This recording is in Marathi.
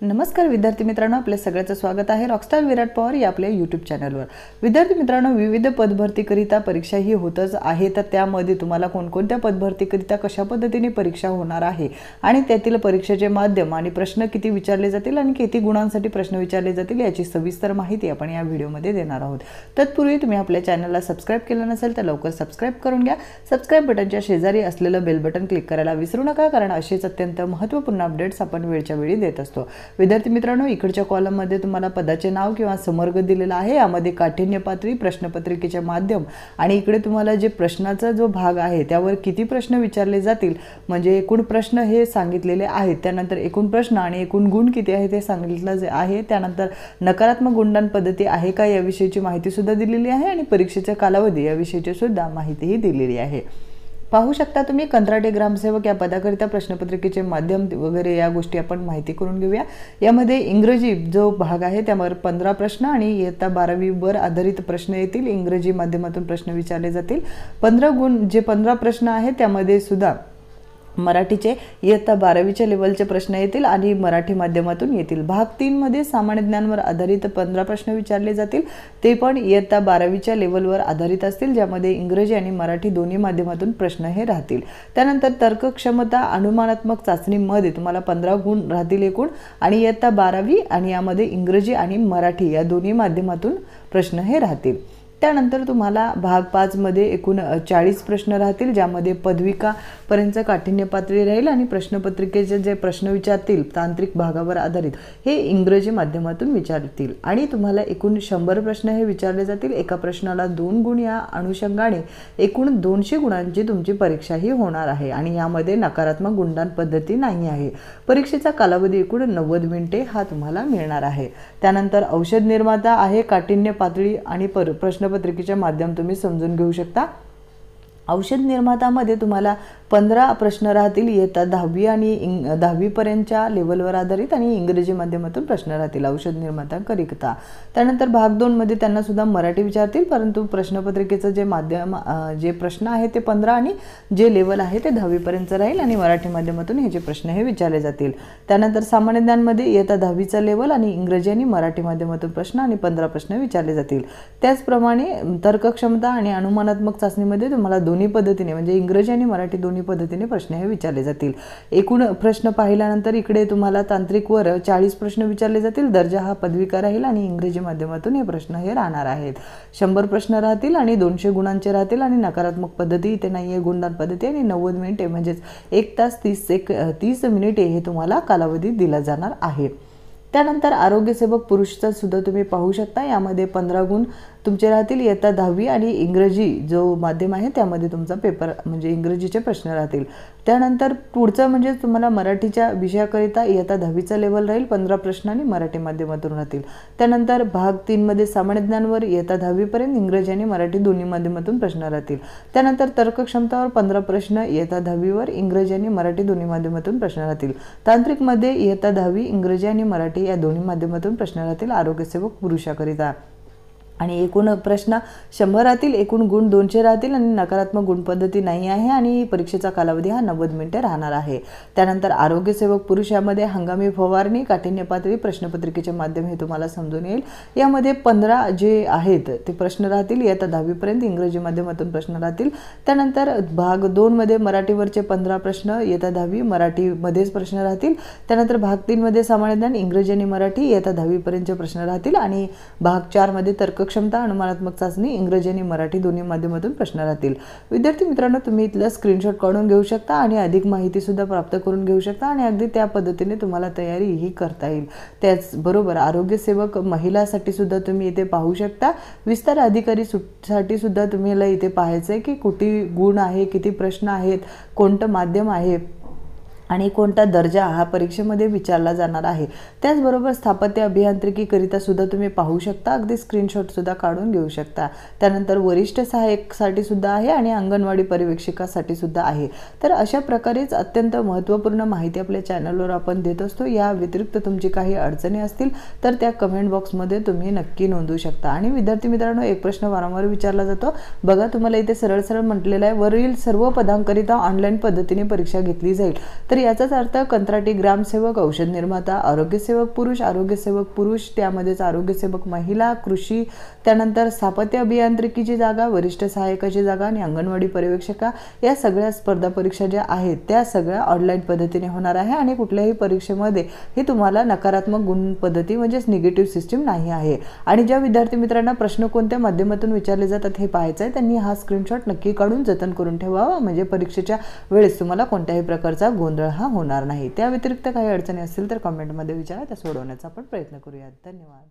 नमस्कार विद्यार्थी मित्रांनो आपल्या सगळ्याचं स्वागत आहे रॉकस्टार विराट पवार या आपल्या यूट्यूब चॅनलवर विद्यार्थी मित्रांनो विविध पदभरतीकरिता परीक्षा ही होतच आहे तर त्यामध्ये तुम्हाला कोणकोणत्या पदभरतीकरिता कशा पद्धतीने परीक्षा होणार आहे आणि त्यातील परीक्षेचे माध्यम आणि प्रश्न किती विचारले जातील आणि किती गुणांसाठी प्रश्न विचारले जातील याची सविस्तर माहिती आपण या व्हिडिओमध्ये देणार आहोत. तत्पूर्वी तुम्ही आपल्या चॅनलला सबस्क्राईब केलं नसेल तर लवकर सबस्क्राईब करून घ्या. सबस्क्राईब बटनच्या शेजारी असलेलं बेल बटन क्लिक करायला विसरू नका कारण असेच अत्यंत महत्त्वपूर्ण अपडेट्स आपण वेळच्या वेळी देत असतो. विद्यार्थी मित्रांनो इकडच्या कॉलममध्ये तुम्हाला पदाचे नाव किंवा समर्ग दिलेला आहे. यामध्ये काठिण्य पातळी प्रश्नपत्रिकेचे माध्यम आणि इकडे तुम्हाला जे प्रश्नाचा जो भाग आहे त्यावर किती प्रश्न विचारले जातील म्हणजे एकूण प्रश्न हे सांगितलेले आहेत. त्यानंतर एकूण प्रश्न आणि एकूण गुण किती आहे ते सांगितलं जे आहे. त्यानंतर नकारात्मक गुणदान पद्धती आहे का याविषयीची माहितीसुद्धा दिलेली आहे आणि परीक्षेचा कालावधी याविषयीची सुद्धा माहितीही दिलेली आहे. पाहू शकता तुम्ही कंत्राटी ग्रामसेवक या पदाकरिता प्रश्नपत्रिकेचे माध्यम वगैरे या गोष्टी आपण माहिती करून घेऊया. यामध्ये इंग्रजी जो भाग आहे त्यावर पंधरा प्रश्न आणि इयत्ता बारावीवर आधारित प्रश्न येतील. इंग्रजी माध्यमातून प्रश्न विचारले जातील. पंधरा गुण जे पंधरा प्रश्न आहेत त्यामध्ये सुद्धा मराठीचे इयत्ता बारावीच्या लेवलचे प्रश्न येतील आणि मराठी माध्यमातून येतील. भाग तीनमध्ये सामान्य ज्ञानवर आधारित पंधरा प्रश्न विचारले जातील. ते पण इयत्ता बारावीच्या लेवलवर आधारित असतील ज्यामध्ये इंग्रजी आणि मराठी दोन्ही माध्यमातून प्रश्न हे राहतील. त्यानंतर तर्कक्षमता अनुमानात्मक चाचणीमध्ये तुम्हाला पंधरा गुण राहतील एकूण आणि इयत्ता बारावी आणि यामध्ये इंग्रजी आणि मराठी या दोन्ही माध्यमातून प्रश्न हे राहतील. त्यानंतर तुम्हाला भाग पाचमध्ये एकूण चाळीस प्रश्न राहतील ज्यामध्ये पदविकापर्यंत काठिण्य पातळी राहील आणि प्रश्नपत्रिकेचे जे प्रश्न विचारतील तांत्रिक भागावर आधारित हे इंग्रजी माध्यमातून विचारतील. आणि तुम्हाला एकूण शंभर प्रश्न हे विचारले जातील. एका प्रश्नाला दोन गुण या अनुषंगाने एकूण दोनशे गुणांची तुमची परीक्षाही होणार आहे. आणि यामध्ये नकारात्मक गुणदान पद्धती नाही आहे. परीक्षेचा कालावधी एकूण नव्वद मिनिटे हा तुम्हाला मिळणार आहे. त्यानंतर औषध निर्माता आहे काठिण्य पातळी आणि पर प्रश्नपत्रिकेच्या माध्यम तुम्ही समजून घेऊ शकता. औषध निर्मातामध्ये तुम्हाला पंधरा प्रश्न राहतील येतात दहावी आणि इंग दहावीपर्यंतच्या लेवलवर आधारित आणि इंग्रजी माध्यमातून प्रश्न राहतील औषध निर्मात्यांकरिता त्यानंतर भाग दोनमध्ये त्यांनासुद्धा मराठी विचारतील परंतु प्रश्नपत्रिकेचं जे माध्यम जे प्रश्न आहे ते पंधरा आणि जे लेवल आहे ते दहावीपर्यंत राहील आणि मराठी माध्यमातून हे जे प्रश्न हे विचारले जातील. त्यानंतर सामान्य ज्ञानमध्ये इयत्ता दहावीचा लेवल आणि इंग्रजी आणि मराठी माध्यमातून प्रश्न आणि पंधरा प्रश्न विचारले जातील. त्याचप्रमाणे तर्कक्षमता आणि अनुमानात्मक चाचणीमध्ये तुम्हाला दोन दोन्ही पद्धतीने म्हणजे इंग्रजी आणि मराठी दोन्ही पद्धतीने प्रश्न हे विचारले जातील. एकूण प्रश्न पाहिल्यानंतर इकडे तुम्हाला तांत्रिकवर चाळीस प्रश्न विचारले जातील. दर्जा हा पदविका राहील आणि इंग्रजी माध्यमातून हे प्रश्न हे राहणार आहेत. शंभर प्रश्न राहतील आणि दोनशे गुणांचे राहतील आणि नकारात्मक पद्धती इथे नाही आहे गुणदान पद्धती आणि नव्वद मिनिटे म्हणजेच एक तास तीस एक तीस मिनिटे हे तुम्हाला कालावधी दिला जाणार आहे. त्यानंतर आरोग्यसेवक पुरुषचा सुद्धा तुम्ही पाहू शकता. यामध्ये पंधरा गुण तुमचे राहतील इयत्ता दहावी आणि इंग्रजी जो माध्यम आहे त्यामध्ये तुमचा पेपर म्हणजे इंग्रजीचे प्रश्न राहतील. त्यानंतर पुढचं म्हणजे तुम्हाला मराठीच्या विषयाकरिता इयत्ता दहावीचा लेवल राहील पंधरा प्रश्न आणि मराठी माध्यमातून राहतील. त्यानंतर भाग तीनमध्ये सामान्य ज्ञानवर इयत्ता दहावीपर्यंत इंग्रजी आणि मराठी दोन्ही माध्यमातून प्रश्न राहतील. त्यानंतर तर्कक्षमतावर पंधरा प्रश्न इयत्ता दहावीवर इंग्रजी आणि मराठी दोन्ही माध्यमातून प्रश्न राहतील. तांत्रिकमध्ये इयत्ता दहावी इंग्रजी आणि मराठी या दोन्ही माध्यमातून प्रश्न राहतील आरोग्यसेवक पुरुषाकरिता. आणि एकूण प्रश्न शंभर राहतील एकूण गुण दोनशे राहतील आणि नकारात्मक गुणपद्धती नाही आहे आणि परीक्षेचा कालावधी हा नव्वद मिनिटे राहणार आहे. त्यानंतर आरोग्यसेवक पुरुष यामध्ये हंगामी फवारणी काठिण्य पातळी प्रश्नपत्रिकेचे माध्यम हे तुम्हाला समजून येईल. यामध्ये पंधरा जे आहेत ते प्रश्न राहतील इयत्ता दहावीपर्यंत इंग्रजी माध्यमातून प्रश्न राहतील. त्यानंतर भाग दोनमध्ये मराठीवरचे पंधरा प्रश्न इयत्ता दहावी मराठीमध्येच प्रश्न राहतील. त्यानंतर भाग तीनमध्ये सामान्य ज्ञान इंग्रजी आणि मराठी इयत्ता दहावीपर्यंतचे प्रश्न राहतील. आणि भाग चारमध्ये तर्क क्षमता अनुमानात्मक चाचणी इंग्रजी आणि मराठी दोन्ही माध्यमातून प्रश्न राहतील. विद्यार्थी मित्रांनो तुम्ही इथलं स्क्रीनशॉट काढून घेऊ शकता आणि अधिक माहिती सुद्धा प्राप्त करून घेऊ शकता आणि अगदी त्या पद्धतीने तुम्हाला तयारी ही करता येईल. त्याचबरोबर आरोग्यसेवक महिलासाठी सुद्धा तुम्ही इथे पाहू शकता. विस्तार अधिकारी साठी सुद्धा तुम्हाला इथे पाहायचं आहे की कुठे गुण आहे किती प्रश्न आहेत कोणतं माध्यम आहे आणि कोणता दर्जा हा परीक्षेमध्ये विचारला जाणार आहे. त्याचबरोबर स्थापत्य अभियांत्रिकीकरिता सुद्धा तुम्ही पाहू शकता. अगदी स्क्रीनशॉटसुद्धा काढून घेऊ शकता. त्यानंतर वरिष्ठ सहाय्यकसाठी सुद्धा आहे आणि अंगणवाडी पर्यवेक्षिकासाठी सुद्धा आहे. तर अशा प्रकारेच अत्यंत महत्त्वपूर्ण माहिती आपल्या चॅनलवर आपण देत असतो. या व्यतिरिक्त तुमची काही अडचणी असतील तर त्या कमेंट बॉक्समध्ये तुम्ही नक्की नोंदवू शकता. आणि विद्यार्थी मित्रांनो एक प्रश्न वारंवार विचारला जातो. बघा तुम्हाला इथे सरळ सरळ म्हटलेलं आहे. वरील सर्व पदांकरिता ऑनलाईन पद्धतीने परीक्षा घेतली जाईल. तर तर याचाच अर्थ कंत्राटी ग्रामसेवक औषध निर्माता आरोग्यसेवक पुरुष आरोग्यसेवक पुरुष त्यामध्येच आरोग्यसेवक महिला कृषी त्यानंतर स्थापत्य अभियांत्रिकीची जागा वरिष्ठ सहाय्यकाची जागा आणि अंगणवाडी पर्यवेक्षका. या सगळ्या स्पर्धा परीक्षा ज्या आहेत त्या सगळ्या ऑनलाईन पद्धतीने होणार आहे आणि कुठल्याही परीक्षेमध्ये ही तुम्हाला नकारात्मक गुण पद्धती म्हणजेच निगेटिव्ह सिस्टीम नाही आहे. आणि ज्या विद्यार्थी मित्रांना प्रश्न कोणत्या माध्यमातून विचारले जातात हे पाहायचं आहे त्यांनी हा स्क्रीनशॉट नक्की काढून जतन करून ठेवावा. म्हणजे परीक्षेच्या वेळेस तुम्हाला कोणत्याही प्रकारचा गोंधळ हा होणार नाही. त्या व्यतिरिक्त काही अडचणी असतील तर कमेंटमध्ये विचारा. त्या सोडवण्याचा आपण प्रयत्न करूयात. धन्यवाद.